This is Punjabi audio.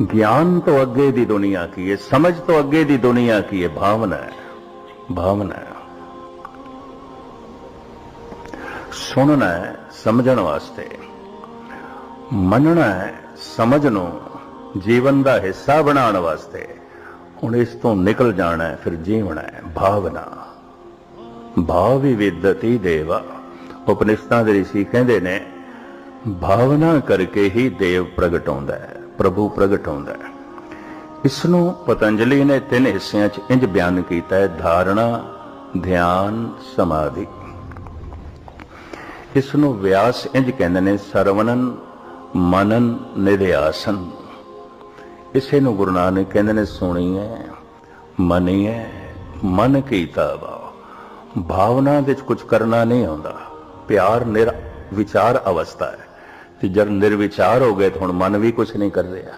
ਗਿਆਨ ਤੋਂ ਅੱਗੇ ਦੀ ਦੁਨੀਆ ਕੀ ਹੈ ਸਮਝ ਤੋਂ ਅੱਗੇ ਦੀ ਦੁਨੀਆ ਕੀ ਹੈ ਭਾਵਨਾ ਹੈ ਭਾਵਨਾ ਹੈ ਸੁਣਨਾ ਹੈ ਸਮਝਣ ਵਾਸਤੇ ਮੰਨਣਾ ਹੈ ਸਮਝ ਨੂੰ ਜੀਵਨ ਦਾ ਹਿੱਸਾ ਬਣਾਉਣ ਵਾਸਤੇ ਹੁਣ ਇਸ ਤੋਂ ਨਿਕਲ ਜਾਣਾ ਹੈ ਫਿਰ ਜੀਵਣਾ ਹੈ ਭਾਵਨਾ ਭਾਵ ਵਿਦਤੀ ਦੇਵਾ ਉਪਨਿਸ਼ਦਾਂ ਦੇ ਰਿਸ਼ੀ ਕਹਿੰਦੇ ਨੇ ਭਾਵਨਾ ਕਰਕੇ ਹੀ ਦੇਵ ਪ੍ਰਗਟ ਹੁੰਦਾ ਹੈ ਪ੍ਰਭੂ ਪ੍ਰਗਟ ਹੁੰਦਾ ਹੈ। ਇਸ ਨੂੰ ਪਤੰਜਲੀ ਨੇ ਤਿੰਨ ਹਿੱਸਿਆਂ 'ਚ ਇੰਜ ਬਿਆਨ ਕੀਤਾ ਹੈ, ਧਾਰਣਾ, ਧਿਆਨ, ਸਮਾਧੀ। ਇਸ ਨੂੰ ਵਿਆਸ ਇੰਜ ਕਹਿੰਦੇ ਨੇ, ਸਰਵਣਨ, ਮਨਨ ਨਿਧਿਆਸਨ ਇਸੇ ਨੂੰ ਗੁਰੂ ਨਾਨਕ ਕਹਿੰਦੇ ਨੇ ਸੁਣੀਏ ਹੈ ਮਨ ਕੀਤਾ ਭਾਵ ਭਾਵਨਾ ਵਿੱਚ ਕੁਝ ਕਰਨਾ ਨਹੀਂ ਆਉਂਦਾ। ਪਿਆਰ ਨਿਰ ਵਿਚਾਰ ਅਵਸਥਾ ਹੈ। ਤੇ ਜਦ ਨਿਰਵਿਚਾਰ ਹੋ ਗਏ ਤਾਂ ਹੁਣ ਮਨ ਵੀ ਕੁਝ ਨਹੀਂ ਕਰ ਰਿਹਾ।